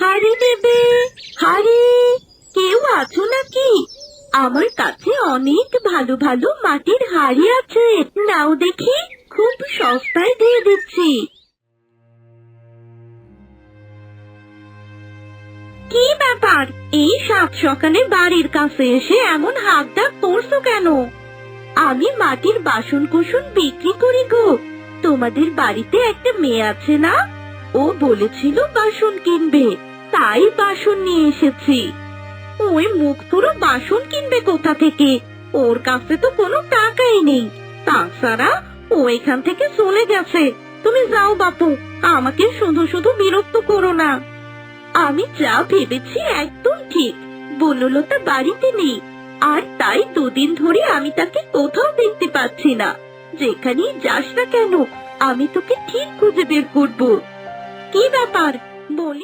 হাড়ি দেবে হাড়ি কেউ আছো নাকি? আমার কাছে অনেক ভালো ভালো মাটির হাড়ি আছে। নাও দেখি, খুব সস্তায় দিয়ে দিচ্ছি। কি ব্যাপার? এই সাত সকালে বাড়ির কাছে এসে এমন হাত ডাক পড়ছো কেন? আমি মাটির বাসন কুসন বিক্রি করি গো। তোমাদের বাড়িতে একটা মেয়ে আছে না? ও বলেছিল বাসন কিনবে, তাই বাসন নিয়ে এসেছি। ওই মুখ পুরো বাসন কিনবে কোথা থেকে? ওর কাছে তো কোনো টাকাই নেই। তাছাড়া ও এখান থেকে চলে গেছে। তুমি যাও বাপু, আমাকে শুধু শুধু বিরক্ত করো না। আমি যা ভেবেছি একদম ঠিক, বনলতা বাড়িতে নেই। আর তাই দুদিন ধরে আমি তাকে কোথাও দেখতে পাচ্ছি না। যেখানেই যাস না কেন, আমি তোকে ঠিক খুঁজে বের করব। কি ব্যাপার? বলি।